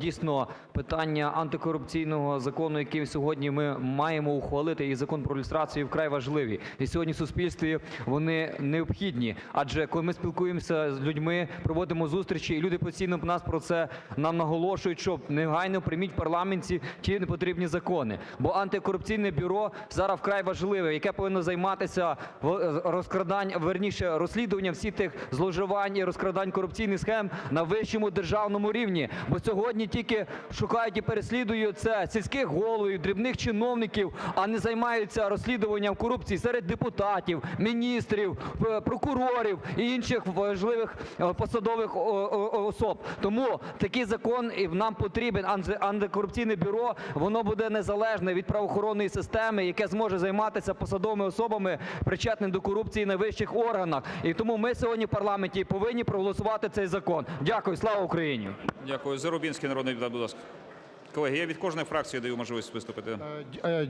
Дійсно, питання антикорупційного закону, який сьогодні ми маємо ухвалити, і Закон про люстрацію вкрай важливі. І сьогодні в суспільстві вони необхідні. Адже коли ми спілкуємося з людьми, проводимо зустрічі, і люди постійно нас про це нам наголошують, що негайно прийміть в парламенті ті непотрібні закони. Бо антикорупційне бюро зараз вкрай важливе, яке повинно займатися в- розкраданням, вірніше, розслідуванням всіх тих зловживань і розкрадань корупційних схем на вищому державному рівні. Бо сьогодні тільки шукають і переслідують це сільських головів, дрібних чиновників, а не займаються розслідуванням корупції серед депутатів, міністрів, е, прокурорів і інших важливих е, посадових особ. Тому такий закон нам потрібен. Анти- Антикорупційне бюро, воно буде незалежне від правоохоронної системи, яке зможе займатися посадовими особами, причетними до корупції на вищих органах. І тому ми сьогодні в парламенті повинні проголосувати цей закон. Дякую. Слава Україні! Дякую. Зарубінський народний депутат, будь ласка. Колеги, я від кожної фракції даю можливість виступити. Е,